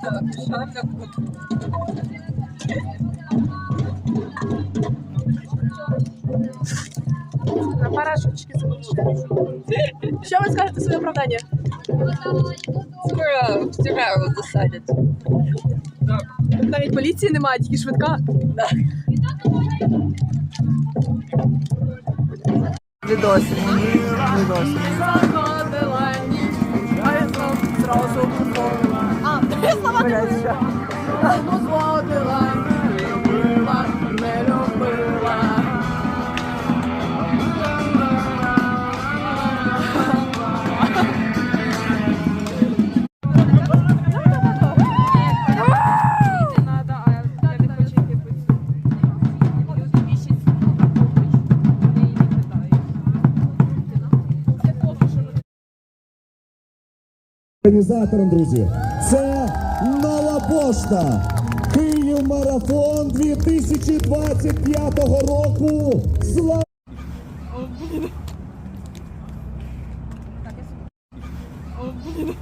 просто шарля На парашутчики залишили. Що ви скажете своє оправдання? Скоро в тюрягу засадять. Навіть поліції немає, тільки швидка. Відосі. Відосі. Організатором, друзі, це нова пошта. Київ марафон 2025 року. Слава! О, блін.